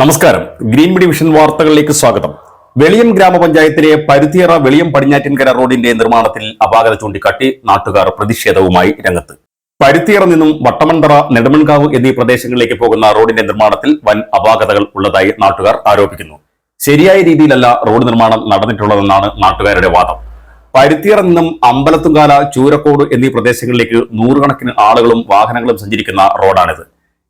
നമസ്കാരം. Green media vision വാർത്തകളിലേക്ക് സ്വാഗതം. വെളിയം ഗ്രാമപഞ്ചായത്തിലെ പരുത്തിയറ വെളിയം പടിഞ്ഞാറ്റിൻകര റോഡിന്റെ നിർമ്മാണത്തിൽ അപാകത ചൂണ്ടിക്കാട്ടി നാട്ടുകാർ പ്രതിഷേധവുമായി രംഗത്ത്. പരുത്തിയറ നിന്നും വട്ടമൺതറ നെടുമൺകാവ് എന്നീ പ്രദേശങ്ങളിലേക്ക് പോകുന്ന റോഡിന്റെ നിർമ്മാണത്തിൽ വൻ അപാകതകൾ ഉള്ളതായി നാട്ടുകാർ ആരോപിക്കുന്നു. ശരിയായ രീതിയിലല്ല റോഡ് നിർമ്മാണം നടന്നിട്ടുള്ളതെന്നാണ് നാട്ടുകാരുടെ വാദം. പരുത്തിയറ നിന്നും അമ്പലത്തുംകാല ചൂരക്കോട് എന്നീ പ്രദേശങ്ങളിലേക്ക് നൂറുകണക്കിന് ആളുകളും വാഹനങ്ങളും സഞ്ചരിക്കുന്ന റോഡാണിത്.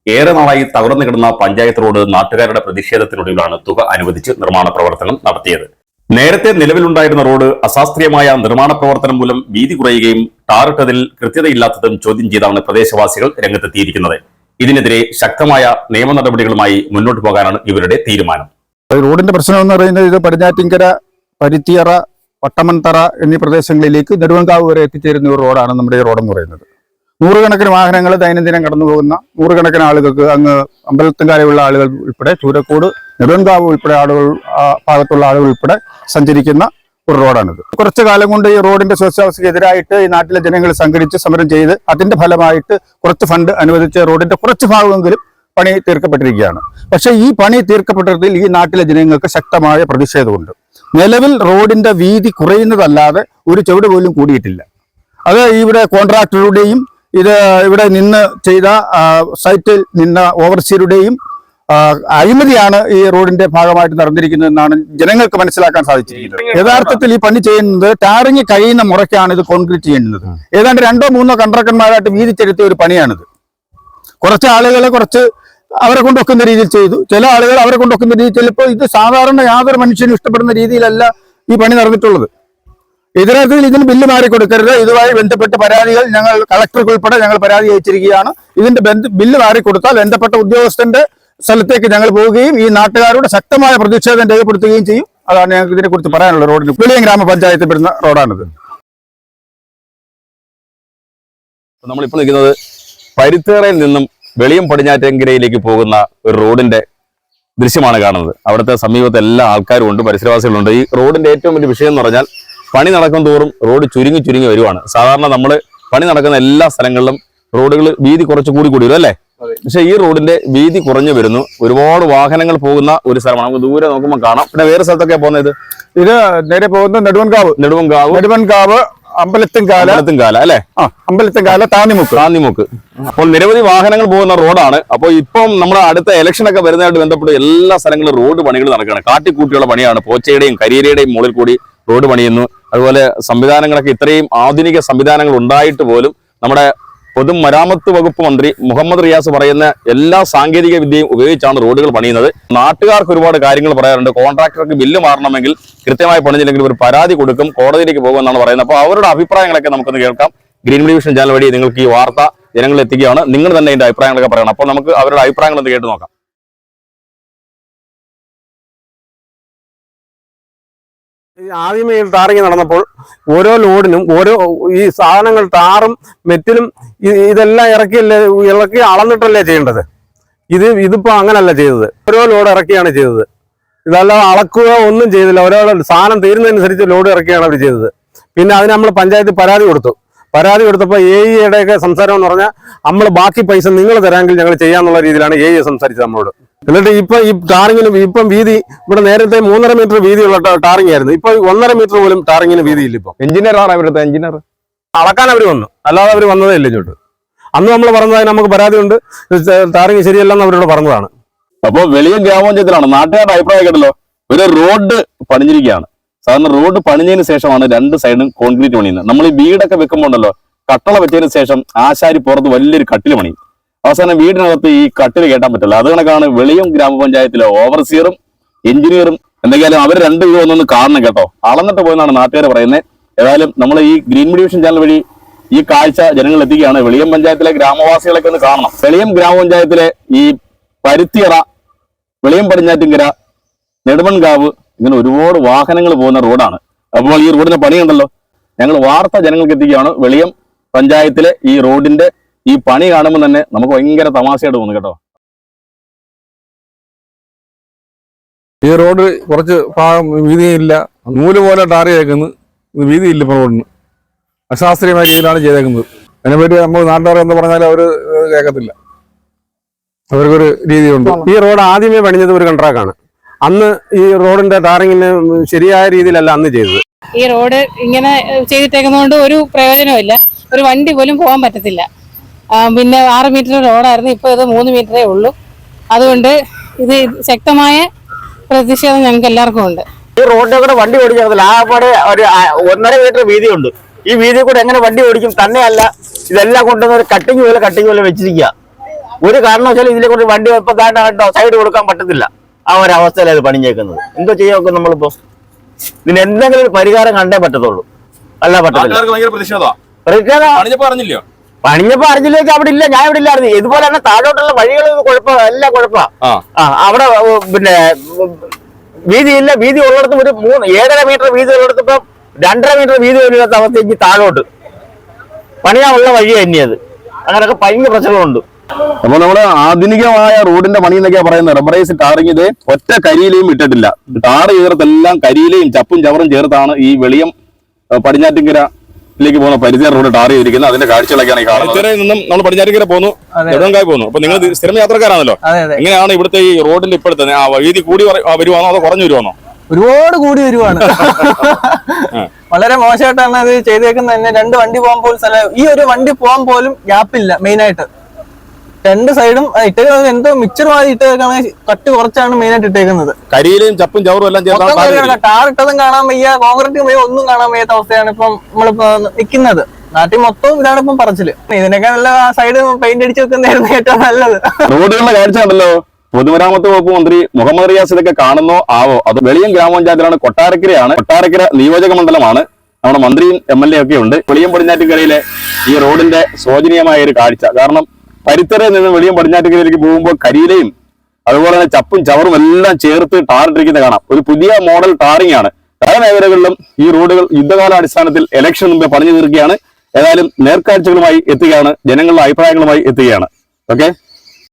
ഏറെ നാളായി തകർന്നു കിടന്ന പഞ്ചായത്ത് റോഡ് നാട്ടുകാരുടെ പ്രതിഷേധത്തിനൊടുവിലാണ് തുക അനുവദിച്ച് നിർമ്മാണ പ്രവർത്തനം നടത്തിയത്. നേരത്തെ നിലവിലുണ്ടായിരുന്ന റോഡ് അശാസ്ത്രീയമായ നിർമ്മാണ പ്രവർത്തനം മൂലം വീതി കുറയുകയും ടാറിട്ടതിൽ കൃത്യതയില്ലാത്തതും ചോദ്യം ചെയ്താണ് പ്രദേശവാസികൾ രംഗത്തെത്തിയിരിക്കുന്നത്. ഇതിനെതിരെ ശക്തമായ നിയമ നടപടികളുമായി മുന്നോട്ട് പോകാനാണ് ഇവരുടെ തീരുമാനം. റോഡിന്റെ പ്രശ്നം എന്ന് പറയുന്നത് ഇത് പടിഞ്ഞാറ്റിങ്കര പരുത്തിയറ പട്ടമൻതറ എന്നീ പ്രദേശങ്ങളിലേക്ക് നെടുവങ്കാവ് വരെ എത്തിച്ചേരുന്ന ഒരു റോഡാണ് നമ്മുടെ ഈ റോഡെന്ന് പറയുന്നത്. നൂറുകണക്കിന് വാഹനങ്ങൾ ദൈനംദിനം കടന്നു പോകുന്ന നൂറുകണക്കിന് ആളുകൾക്ക് അങ്ങ് അമ്പലത്തുംകാരെയുള്ള ആളുകൾ ഉൾപ്പെടെ ചൂരക്കോട് നെടുവൻകാവ് ഉൾപ്പെടെ ആളുകൾ ഭാഗത്തുള്ള ആളുകൾ ഉൾപ്പെടെ സഞ്ചരിക്കുന്ന ഒരു റോഡാണിത്. കുറച്ചു കാലം കൊണ്ട് ഈ റോഡിന്റെ സ്വച്ഛാവസ്ഥയ്ക്കെതിരായിട്ട് ഈ നാട്ടിലെ ജനങ്ങൾ സംഘടിച്ച് സമരം ചെയ്ത് അതിന്റെ ഫലമായിട്ട് കുറച്ച് ഫണ്ട് അനുവദിച്ച് റോഡിന്റെ കുറച്ച് ഭാഗമെങ്കിലും പണി തീർക്കപ്പെട്ടിരിക്കുകയാണ്. പക്ഷേ ഈ പണി തീർക്കപ്പെട്ടതിൽ ഈ നാട്ടിലെ ജനങ്ങൾക്ക് ശക്തമായ പ്രതിഷേധമുണ്ട്. നിലവിൽ റോഡിന്റെ വീതി കുറയുന്നതല്ലാതെ ഒരു ചുവട് പോലും കൂടിയിട്ടില്ല. അത് ഇവിടെ കോൺട്രാക്ടറുടെയും ഇത് ഇവിടെ നിന്ന് ചെയ്ത സൈറ്റിൽ നിന്ന ഓവർസിയറുടെയും അഴിമതിയാണ് ഈ റോഡിന്റെ ഭാഗമായിട്ട് നടന്നിരിക്കുന്നതെന്നാണ് ജനങ്ങൾക്ക് മനസ്സിലാക്കാൻ സാധിച്ചിരിക്കുന്നത്. യഥാർത്ഥത്തിൽ ഈ പണി ചെയ്യുന്നത് ടാറിങ് കഴിയുന്ന മുറയ്ക്കാണ് ഇത് കോൺക്രീറ്റ് ചെയ്യുന്നത്. ഏതാണ്ട് രണ്ടോ മൂന്നോ കൺട്രാക്ടർമാരായിട്ട് വീതിച്ചെടുത്തിയ ഒരു പണിയാണിത്. കുറച്ച് ആളുകളെ കുറച്ച് അവരെ കൊണ്ടൊക്കുന്ന രീതിയിൽ ചെയ്തു. ചില ആളുകൾ അവരെ കൊണ്ടൊക്കുന്ന രീതിയിൽ ചിലപ്പോൾ ഇത് സാധാരണ യാതൊരു മനുഷ്യനും ഇഷ്ടപ്പെടുന്ന രീതിയിലല്ല ഈ പണി നടന്നിട്ടുള്ളത്. ഇതിനകത്തിൽ ഇതിന് ബില്ല് മാറി കൊടുക്കരുത്. ഇതുമായി ബന്ധപ്പെട്ട പരാതികൾ ഞങ്ങൾ കളക്ടർക്ക് ഉൾപ്പെടെ ഞങ്ങൾ പരാതി അയച്ചിരിക്കുകയാണ്. ഇതിന്റെ ബില്ല് മാറി കൊടുത്താൽ ബന്ധപ്പെട്ട ഉദ്യോഗസ്ഥന്റെ സ്ഥലത്തേക്ക് ഞങ്ങൾ പോവുകയും ഈ നാട്ടുകാരുടെ ശക്തമായ പ്രതിഷേധം രേഖപ്പെടുത്തുകയും ചെയ്യും. അതാണ് ഞങ്ങൾക്ക് ഇതിനെക്കുറിച്ച് പറയാനുള്ള റോഡിന് വെളിയം ഗ്രാമപഞ്ചായത്തിൽ പെടുന്ന റോഡാണിത്. നമ്മളിപ്പോൾ നിൽക്കുന്നത് പരുത്തേറയിൽ നിന്നും വെളിയം പടിഞ്ഞാറ്റങ്കരയിലേക്ക് പോകുന്ന ഒരു റോഡിന്റെ ദൃശ്യമാണ് കാണുന്നത്. അവിടുത്തെ സമീപത്ത് എല്ലാ ആൾക്കാരും ഉണ്ട് പരിസരവാസികളുണ്ട്. ഈ റോഡിന്റെ ഏറ്റവും വലിയ വിഷയം എന്ന് പറഞ്ഞാൽ പണി നടക്കും തോറും റോഡ് ചുരുങ്ങി ചുരുങ്ങി വരുവാണ്. സാധാരണ നമ്മൾ പണി നടക്കുന്ന എല്ലാ സ്ഥലങ്ങളിലും റോഡുകൾ വീതി കുറച്ച് കൂടി കൂടി വരും അല്ലേ? പക്ഷെ ഈ റോഡിന്റെ വീതി കുറഞ്ഞു വരുന്നു. ഒരുപാട് വാഹനങ്ങൾ പോകുന്ന ഒരു സ്ഥലമാണ്. നമുക്ക് ദൂരെ നോക്കുമ്പോൾ കാണാം. പിന്നെ വേറെ സ്ഥലത്തൊക്കെ പോകുന്നത്? ഇത് നേരെ പോകുന്നത് നെടുവൻകാവ്. നെടുവൻകാവ്. നെടുവൻകാവ് അമ്പലത്തുംകാല കാല അല്ലെ? ആ അമ്പലത്തിൻകാല താന്നിമുക്ക്. താന്നിമുക്ക്. അപ്പോൾ നിരവധി വാഹനങ്ങൾ പോകുന്ന റോഡാണ്. അപ്പോൾ ഇപ്പം നമ്മുടെ അടുത്ത ഇലക്ഷൻ ഒക്കെ വരുന്നതായിട്ട് ബന്ധപ്പെട്ട് എല്ലാ സ്ഥലങ്ങളിലും റോഡ് പണികൾ നടക്കുകയാണ്. കാട്ടിക്കൂട്ടിയുള്ള പണിയാണ്. പോച്ചയുടെയും കരിയരയുടെയും മുകളിൽ കൂടി റോഡ് പണിയുന്നു. അതുപോലെ സംവിധാനങ്ങളൊക്കെ ഇത്രയും ആധുനിക സംവിധാനങ്ങൾ ഉണ്ടായിട്ട് പോലും നമ്മുടെ പൊതുമരാമത്ത് വകുപ്പ് മന്ത്രി മുഹമ്മദ് റിയാസ് പറയുന്ന എല്ലാ സാങ്കേതിക വിദ്യയും ഉപയോഗിച്ചാണ് റോഡുകൾ പണിയുന്നത്. നാട്ടുകാർക്ക് ഒരുപാട് കാര്യങ്ങൾ പറയാറുണ്ട്. കോൺട്രാക്ടർക്ക് ബില്ല് മാറണമെങ്കിൽ കൃത്യമായി പണിഞ്ഞില്ലെങ്കിൽ ഒരു പരാതി കൊടുക്കും കോടതിയിലേക്ക് പോകുമെന്നാണ് പറയുന്നത്. അപ്പോൾ അവരുടെ അഭിപ്രായങ്ങളൊക്കെ നമുക്കൊന്ന് കേൾക്കാം. ഗ്രീൻ ഡിവിഷൻ ചാനൽ വഴി നിങ്ങൾക്ക് ഈ വാർത്ത ജനങ്ങളിൽ എത്തിക്കുകയാണ്. നിങ്ങൾ തന്നെ ഇതിന്റെ അഭിപ്രായങ്ങളൊക്കെ പറയണം. അപ്പോൾ നമുക്ക് അവരുടെ അഭിപ്രായങ്ങൾ കേട്ട് നോക്കാം. ആദ്യമേ ഈ ടാറിങ് നടന്നപ്പോൾ ഓരോ ലോഡിനും ഓരോ ഈ സാധനങ്ങൾ ടാറും മെറ്റിലും ഇതെല്ലാം ഇറക്കിയല്ലേ ഇറക്കി അളന്നിട്ടല്ലേ ചെയ്യേണ്ടത്? ഇത് ഇതിപ്പോ അങ്ങനല്ല ചെയ്തത്. ഓരോ ലോഡ് ഇറക്കിയാണ് ചെയ്തത്. ഇതല്ലാതെ അളക്കുക ഒന്നും ചെയ്തില്ല. ഓരോ സാധനം തീരുന്നതനുസരിച്ച് ലോഡ് ഇറക്കിയാണ് അവർ ചെയ്തത്. പിന്നെ അതിന് നമ്മൾ പഞ്ചായത്തിൽ പരാതി കൊടുത്തു. പരാതി കൊടുത്തപ്പോൾ എ ഇയുടെയൊക്കെ സംസാരം എന്ന് പറഞ്ഞാൽ നമ്മൾ ബാക്കി പൈസ നിങ്ങൾ തരാമെങ്കിൽ ഞങ്ങൾ ചെയ്യാന്നുള്ള രീതിയിലാണ് എ ഇ സംസാരിച്ചത് നമ്മളോട്. എന്നിട്ട് ഇപ്പൊ ഈ ടാറിങ്ങിന് ഇപ്പം വീതി ഇവിടെ നേരത്തെ മൂന്നര മീറ്റർ വീതിയുള്ള ടാറിംഗ് ടാറിങ് ആയിരുന്നു ഇപ്പൊ ഒന്നര മീറ്റർ പോലും ടാറിങ്ങിന് വീതിയില്ല ഇപ്പൊ. എഞ്ചിനീയർ ആണ് അവരുടെ എഞ്ചിനീയർ. അളക്കാൻ അവർ വന്നു. അല്ലാതെ അവർ വന്നതേ ഇല്ല ഇങ്ങോട്ട്. അന്ന് നമ്മൾ പറഞ്ഞതായി നമുക്ക് പരാതിയുണ്ട്. ഉണ്ട് ടാറിങ് ശരിയല്ലെന്ന് അവരോട് പറഞ്ഞതാണ്. അപ്പോൾ വലിയ ഗ്രാമപഞ്ചായത്തിലാണ്. നാട്ടുകാരുടെ അഭിപ്രായം കേട്ടല്ലോ. ഒരു റോഡ് പണിഞ്ഞിരിക്കുകയാണ്. സാധാരണ റോഡ് പണിഞ്ഞതിന് ശേഷമാണ് രണ്ട് സൈഡും കോൺക്രീറ്റ് പണിയുന്നത്. നമ്മൾ ഈ വീടൊക്കെ വെക്കുമ്പോൾ ഉണ്ടല്ലോ കട്ടള വെച്ചതിന് ശേഷം ആശാരി പുറത്ത് വലിയൊരു കട്ടിൽ പണിയും. അവസാനം വീടിനകത്ത് ഈ കട്ടിൽ കേട്ടാൻ പറ്റില്ല. അത് കണക്കാണ് വെളിയം ഗ്രാമപഞ്ചായത്തിലെ ഓവർസിയറും എഞ്ചിനീയറും എന്തെങ്കിലും അവർ രണ്ട് ഇത് ഒന്നൊന്ന് കാണണം കേട്ടോ. അളന്നിട്ട് പോയെന്നാണ് നാട്ടുകാർ പറയുന്നത് ഏതായാലും നമ്മൾ ഈ ഗ്രീൻ ഡിവിഷൻ ചാനൽ വഴി ഈ കാഴ്ച ജനങ്ങൾ എത്തിക്കുകയാണ്. വെളിയം പഞ്ചായത്തിലെ ഗ്രാമവാസികളൊക്കെ ഒന്ന് കാണണം. വെളിയം ഗ്രാമപഞ്ചായത്തിലെ ഈ പരുത്തിയറ വെളിയം പടിഞ്ഞാറ്റിങ്കര നെടുമൺകാവ് ഇങ്ങനെ ഒരുപാട് വാഹനങ്ങൾ പോകുന്ന റോഡാണ്. അപ്പോൾ ഈ റോഡിന്റെ പണിയുണ്ടല്ലോ. ഞങ്ങൾ വാർത്ത ജനങ്ങൾക്ക് എത്തിക്കുകയാണ്. വെളിയം പഞ്ചായത്തിലെ ഈ റോഡിന്റെ ഈ പണി കാണുമ്പോൾ തന്നെ നമുക്ക് ഭയങ്കര തമാശയായിട്ട് തോന്നും കേട്ടോ. ഈ റോഡ് കുറച്ച് ഭാഗം വീതിയില്ല. നൂൽ പോലെ ടാർ ചെയ്തേക്കുന്നു. ഇത് വീതിയില്ല ഇപ്പൊ റോഡിന്. അശാസ്ത്രീയമായ രീതിയിലാണ് ചെയ്തേക്കുന്നത്. അതിനെപ്പറ്റി നമ്മൾ നാട്ടുകാർ എന്ന് പറഞ്ഞാൽ അവർ കേൾക്കത്തില്ല. അവർക്കൊരു രീതിയുണ്ട്. ഈ റോഡ് ആദ്യമേ പണിഞ്ഞത് ഒരു കൺട്രാക്ടാണ് അന്ന് ഈ റോഡിന്റെ ടാറിങ്ങിന് ശരിയായ രീതിയിലല്ല അന്ന് ചെയ്തത്. ഈ റോഡ് ഇങ്ങനെ ചെയ്തിട്ടേക്കുന്നതുകൊണ്ട് ഒരു പ്രയോജനമില്ല ഒരു വണ്ടി പോലും പോകാൻ പറ്റത്തില്ല. പിന്നെ ആറ് മീറ്റർ റോഡായിരുന്നു. ഇപ്പോൾ ഇത് മൂന്ന് മീറ്ററേ ഉള്ളൂ. അതുകൊണ്ട് ഇത് ശക്തമായ പ്രതിഷേധം ഞങ്ങൾക്ക് എല്ലാവർക്കും ഉണ്ട്. ഈ റോഡിന്റെ കൂടെ വണ്ടി ഓടിച്ചാൽ ആകപ്പാടെ ഒരു ഒന്നര മീറ്റർ വീതിയുണ്ട്. ഈ വീതി കൂടെ എങ്ങനെ വണ്ടി ഓടിക്കും തന്നെയല്ല. ഇതെല്ലാം കൊണ്ടുവന്ന് ഒരു കട്ടിങ് പോലെ കട്ടിങ് പോലെ വെച്ചിരിക്കുക. ഒരു കാരണവശാലും ഇതിലെ കൊണ്ട് വണ്ടി ഇപ്പൊ താണ്ടോ സൈഡ് കൊടുക്കാൻ പറ്റത്തില്ല. ആ ഒരു അവസ്ഥയിലാണ് പണി പണിഞ്ഞേക്കുന്നത്. എന്തോ ചെയ്യാൻ നോക്കും നമ്മളിപ്പോ ഇതിന് എന്തെങ്കിലും ഒരു പരിഹാരം കണ്ടേ പറ്റത്തുള്ളൂ. അല്ല പറ്റത്തില്ല. പ്രതിഷേധം പറഞ്ഞില്ലയോ പണിഞ്ഞപ്പോ അറിഞ്ഞില്ലേക്ക് അവിടെ ഇല്ല ഞാൻ ഇവിടെ ഇല്ലായിരുന്നു. ഇതുപോലെ തന്നെ താഴോട്ടുള്ള വഴികൾ കുഴപ്പം എല്ലാം കുഴപ്പമാ ആ. അവിടെ പിന്നെ വീതി വീതിയില്ല വീതി ഉള്ളിടത്ത് ഒരു മൂന്ന് ഏഴര മീറ്റർ വീതി ഉള്ളിടത്ത് ഇപ്പം രണ്ടര മീറ്റർ വീതി ഇല്ലാത്ത അവസ്ഥയ്ക്ക് താഴോട്ട്. പണിയാനുള്ള വഴി തന്നെയത് അങ്ങനെയൊക്കെ ഭയങ്കര പ്രശ്നങ്ങളുണ്ട്. അപ്പൊ നമ്മൾ ആധുനികമായ റോഡിന്റെ പണി എന്നൊക്കെയാ പറയുന്നത്. റബ്ബറൈസ് ടാറിങ് ഇത് ഒറ്റ കരിയിലെയും ഇട്ടിട്ടില്ല. ടാർ ചേർത്തെല്ലാം കരിയിലെയും ചപ്പും ചവറും ചേർത്താണ് ഈ വെളിയം ഏഹ്, പടിഞ്ഞാറ്റിങ്കരയിലേക്ക് പോകുന്ന പരിസര റോഡ് ടാർ ചെയ്തിരിക്കുന്നത്. അതിന്റെ കാഴ്ചകളൊക്കെയാണ് ഈ കാണുന്നത്. നിന്നും നമ്മൾ പടിഞ്ഞാറ്റിക്കര പോകുന്നു നെടുങ്കായി പോകുന്നു അപ്പൊ നിങ്ങൾ സ്ഥിരം യാത്രക്കാരാണല്ലോ. എങ്ങനെയാണ് ഇവിടുത്തെ ഈ റോഡിന്റെ ഇപ്പോഴത്തെ ആ വീതി കൂടി വരുവാണോ അതോ കുറഞ്ഞു വരുവാണോ? ഒരുപാട് കൂടി വരുവാണ്. വളരെ മോശമായിട്ടാണ് അത് ചെയ്തേക്കുന്നത് തന്നെ. രണ്ട് വണ്ടി പോകാൻ പോലും സ്ഥലം ഈ ഒരു വണ്ടി പോകാൻ പോലും ഗ്യാപ്പില്ല മെയിൻ ആയിട്ട്. രണ്ട് സൈഡും ഇട്ടേക്കുന്നത് എന്തോ മിക്സർ മാതിരി ഇട്ടേക്കാണ് കട്ട് കുറച്ചാണ് മെയിൻ ആയിട്ട് ഇട്ടേക്കുന്നത്. കരിയിലും ചപ്പും ചവറും എല്ലാം ടാർ ഇട്ടതും കാണാൻ വയ്യ കോൺക്രീറ്റ് വയ്യ ഒന്നും കാണാൻ വയ്യാത്ത അവസ്ഥയാണ് ഇപ്പം നമ്മളിപ്പോ നിൽക്കുന്നത് നാട്ടിൽ മൊത്തവും ഇതാണ് ഇപ്പം പറച്ചിൽ. ഇതിനൊക്കെ നല്ല സൈഡ് പെയിന്റ് അടിച്ച് വെക്കുന്നതായിരുന്നു ഏറ്റവും നല്ലത്. റോഡുകളുടെ കാഴ്ച ഉണ്ടല്ലോ പൊതുമരാമത്ത് വകുപ്പ് മന്ത്രി മുഹമ്മദ് റിയാസ് ഇതൊക്കെ കാണുന്നോ ആവോ? അത് വെളിയം ഗ്രാമപഞ്ചായത്തിലാണ് കൊട്ടാരക്കരയാണ്. കൊട്ടാരക്കര നിയോജക മണ്ഡലമാണ്. നമ്മുടെ മന്ത്രിയും എം എൽ എ ഒക്കെ ഉണ്ട്. വെളിയം പടിഞ്ഞാറ്റിക്കരയിലെ ഈ റോഡിന്റെ ശോചനീയമായ ഒരു കാഴ്ച. കാരണം പരിത്തരയിൽ നിന്ന് വെളിയും പടിഞ്ഞാറ്റുകരയിലേക്ക് പോകുമ്പോൾ കരിയിലയും അതുപോലെ തന്നെ ചപ്പും ചവറും എല്ലാം ചേർത്ത് ടാറിട്ടിരിക്കുന്നത് കാണാം. ഒരു പുതിയ മോഡൽ ടാറിംഗ് ആണ്. പല മേഖലകളിലും ഈ റോഡുകൾ യുദ്ധകാലാടിസ്ഥാനത്തിൽ ഇലക്ഷൻ മുമ്പേ പണിഞ്ഞു തീർക്കുകയാണ്. ഏതായാലും നേർക്കാഴ്ചകളുമായി എത്തുകയാണ്. ജനങ്ങളുടെ അഭിപ്രായങ്ങളുമായി എത്തുകയാണ്. ഓക്കെ